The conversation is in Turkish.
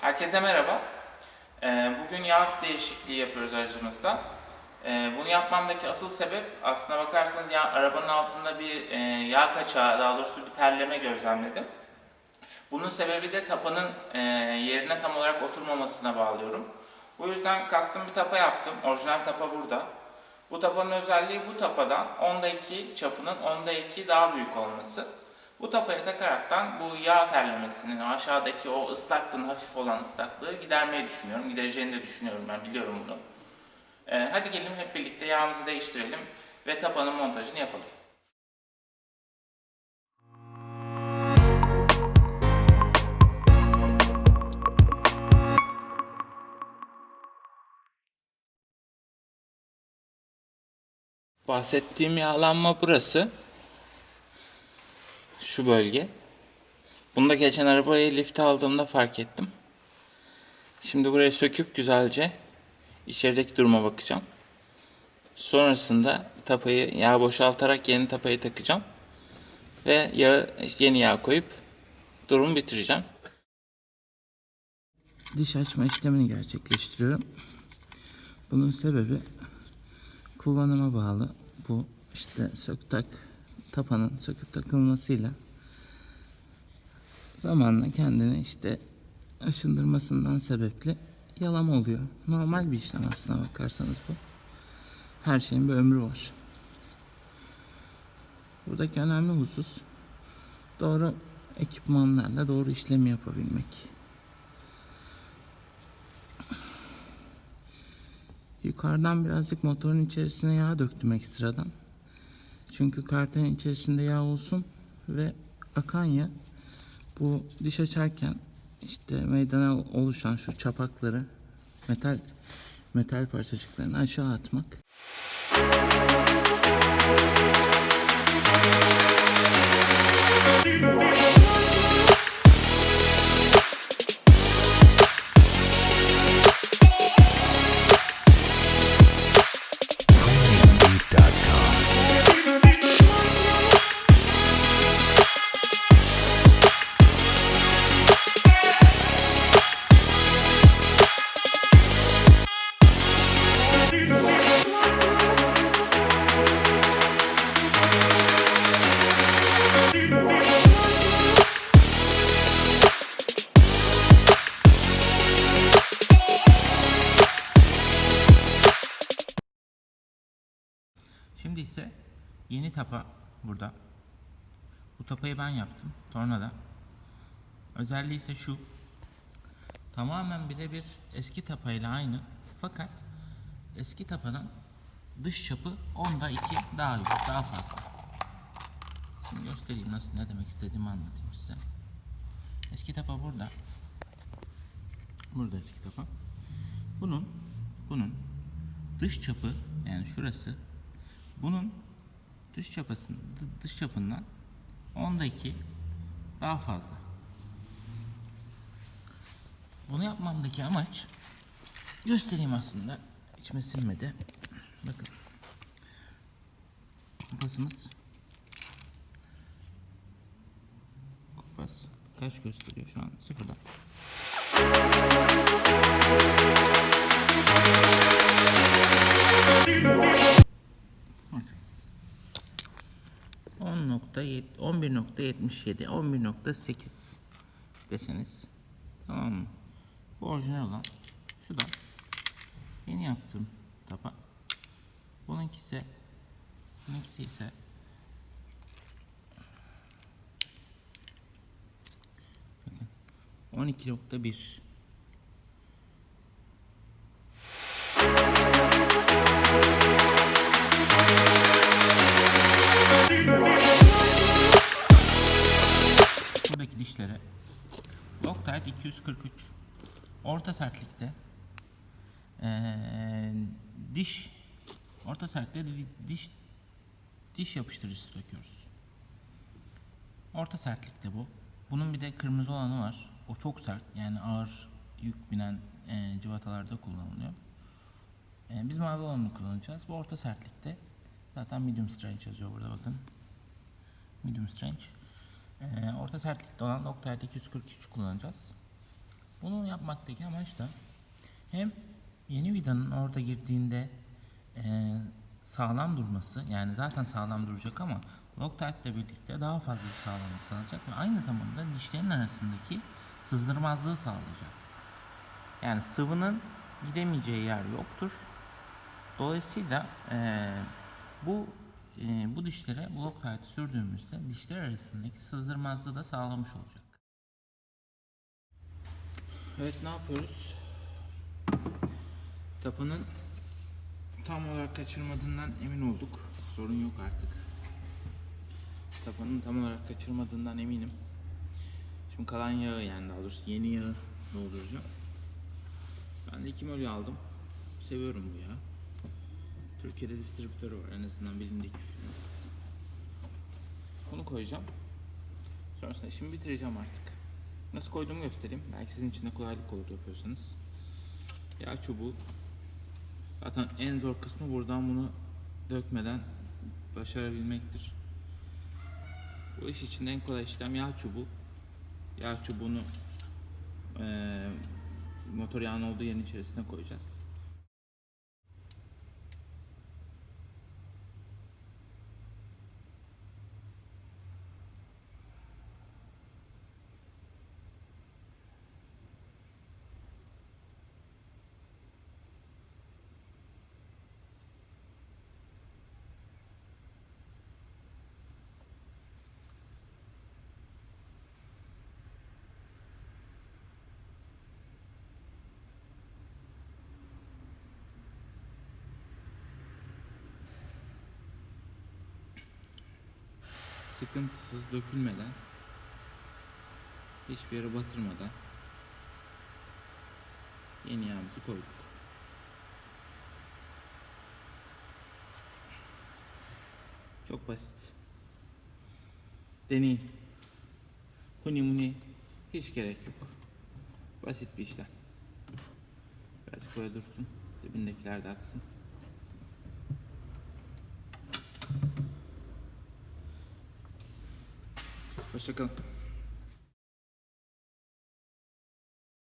Herkese merhaba. Ee, Bugün yağ değişikliği yapıyoruz aracımızda. Ee, Bunu yapmamdaki asıl sebep aslına bakarsanız ya, arabanın altında bir e, yağ kaçağı, daha doğrusu bir terleme gözlemledim. Bunun sebebi de tapanın e, yerine tam olarak oturmamasına bağlıyorum. Bu yüzden custom bir tapa yaptım. Orijinal tapa burada. Bu tapanın özelliği bu tapadan 10'da 2 çapının 10'da 2 daha büyük olması. Bu tapayı takaraktan bu yağ terlemesinin, aşağıdaki o ıslaklığın, hafif olan ıslaklığı gidermeyi düşünüyorum. Gidereceğini de düşünüyorum ben, biliyorum bunu. Ee, hadi gelin hep birlikte yağımızı değiştirelim ve tapanın montajını yapalım. Bahsettiğim yağlanma burası. Şu bölge. Bunu da geçen arabayı lifte aldığımda fark ettim. Şimdi burayı söküp güzelce içerideki duruma bakacağım. Sonrasında tapayı yağ boşaltarak yeni tapayı takacağım. Ve yağı, yeni yağ koyup durumu bitireceğim. Diş açma işlemini gerçekleştiriyorum. Bunun sebebi kullanıma bağlı. Bu işte sök tak tapanın söküp takılmasıyla zamanla kendini işte aşındırmasından sebepli yalama oluyor. Normal bir işlem aslına bakarsanız bu. Her şeyin bir ömrü var. Buradaki önemli husus doğru ekipmanlarla doğru işlemi yapabilmek. Yukarıdan birazcık motorun içerisine yağ döktüm ekstradan. Çünkü kartın içerisinde yağ olsun ve akan yağ bu diş açarken işte meydana oluşan şu çapakları metal metal parçacıklarını aşağı atmak. Şimdi ise yeni tapa burada. Bu tapayı ben yaptım. Tornada. Özelliği ise şu. Tamamen birebir eski tapayla aynı. Fakat eski tapadan dış çapı 10'da 2 daha büyük, daha fazla. Şimdi göstereyim nasıl ne demek istediğimi anlatayım size. Eski tapa burada. Burada eski tapa. Bunun bunun dış çapı yani şurası bunun dış çapasının dı- dış çapından 10'da 2 daha fazla. Bunu yapmamdaki amaç göstereyim aslında. İçime sinmedi. Bakın. Kupasımız Kupas kaç gösteriyor şu an? Sıfırda. Bak. 10.7 11.77 11.8 deseniz tamam mı? Bu orijinal olan şu da yeni yaptığım tapa bununkisi bununkisi ise bakın 12.1 buradaki dişlere Loctite 243 orta sertlikte eee, diş orta sertlikte di- diş diş yapıştırıcısı döküyoruz. Orta sertlikte bu. Bunun bir de kırmızı olanı var. O çok sert. Yani ağır yük binen eee civatalarda kullanılıyor. Eee, biz mavi olanını kullanacağız. Bu orta sertlikte. Zaten medium strength yazıyor burada bakın. Medium strength. Ee, orta sertlikte olan Loctite 243 kullanacağız. Bunu yapmaktaki amaç da hem yeni vidanın orada girdiğinde eee, sağlam durması yani zaten sağlam duracak ama Loctite ile birlikte daha fazla bir sağlamlık sağlayacak ve aynı zamanda dişlerin arasındaki sızdırmazlığı sağlayacak. Yani sıvının gidemeyeceği yer yoktur. Dolayısıyla eee, bu eee, bu dişlere Loctite sürdüğümüzde dişler arasındaki sızdırmazlığı da sağlamış olacak. Evet ne yapıyoruz? Tapanın tam olarak kaçırmadığından emin olduk. Sorun yok artık. Tapanın tam olarak kaçırmadığından eminim. Şimdi kalan yağı yani daha doğrusu yeni yağı dolduracağım. Ben de iki molyo aldım. Seviyorum bu yağı. Türkiye'de distribütörü var en azından bilindeki firma. Bunu koyacağım. Sonrasında işimi bitireceğim artık. Nasıl koyduğumu göstereyim. Belki sizin için de kolaylık olur yapıyorsanız. Yağ çubuğu. Zaten en zor kısmı buradan bunu dökmeden başarabilmektir. Bu iş için en kolay işlem yağ çubuğu. Yağ çubuğunu eee, motor yağının olduğu yerin içerisine koyacağız. Sıkıntısız dökülmeden hiçbir yere batırmadan yeni yağımızı koyduk. Çok basit. Deneyin. Huni muni hiç gerek yok. Basit bir işlem. Biraz böyle dursun. Dibindekiler de aksın. Hoşçakalın.